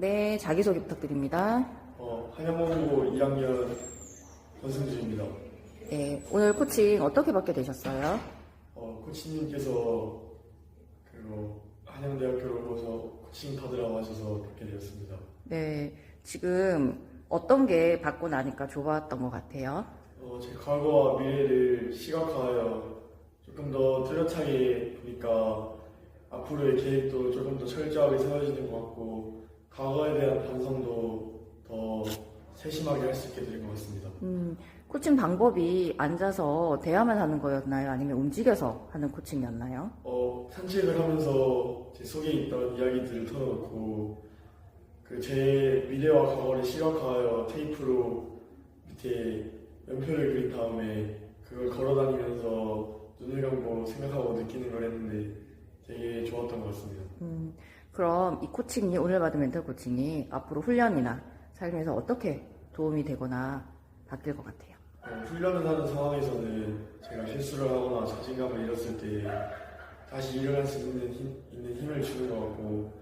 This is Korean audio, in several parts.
네, 자기소개 부탁드립니다. 어, 한양고등부 2학년 권승주입니다. 네, 오늘 코칭 어떻게 받게 되셨어요? 어, 코치님께서 그리고 한양대학교로 오셔서 코칭 받으라고 하셔서 받게 되었습니다. 네, 지금 어떤 게 받고 나니까 좋았던 것 같아요? 어, 제 과거와 미래를 시각화하여 조금 더 뚜렷하게 보니까 앞으로의 계획도 조금 더 철저하게 세워지는 것 같고 과거에 대한 반성도 더 세심하게 할 수 있게 된것 같습니다. 음, 코칭 방법이 앉아서 대화만 하는 거였나요? 아니면 움직여서 하는 코칭이었나요? 어, 산책을 하면서 제 속에 있던 이야기들을 털어놓고 그 제 미래와 과거를 시각화하여 테이프로 밑에 연표를 그린 다음에 그걸 걸어다니면서 눈을 감고 생각하고 느끼는 걸 했는데 되게 좋았던 것 같습니다. 음, 그럼 이 코칭이, 오늘 받은 멘탈 코칭이 앞으로 훈련이나 삶에서 어떻게 도움이 되거나 바뀔 것 같아요? 어, 훈련을 하는 상황에서는 제가 실수를 하거나 자신감을 잃었을 때 다시 일어날 수 있는, 힘, 있는 힘을 주는 것 같고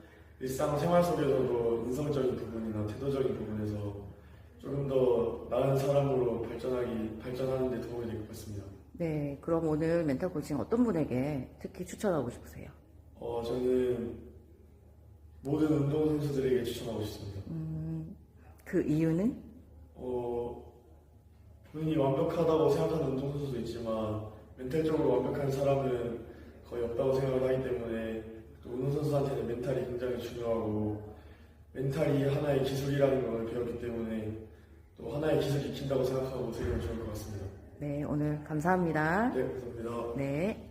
일상생활 속에서도 인성적인 부분이나 태도적인 부분에서 조금 더 나은 사람으로 발전하기 발전하는 데 도움이 될 것 같습니다. 네, 그럼 오늘 멘탈 코칭 어떤 분에게 특히 추천하고 싶으세요? 어, 저는 모든 운동선수들에게 추천하고 싶습니다. 음, 그 이유는? 어, 본인이 완벽하다고 생각하는 운동선수도 있지만 멘탈적으로 완벽한 사람은 거의 없다고 생각을 하기 때문에 또 운동선수한테는 멘탈이 굉장히 중요하고 멘탈이 하나의 기술이라는 걸 배웠기 때문에 또 하나의 기술이 익힌다고 생각하고 들으면 좋을 것 같습니다. 네, 오늘 감사합니다. 네, 감사합니다. 네.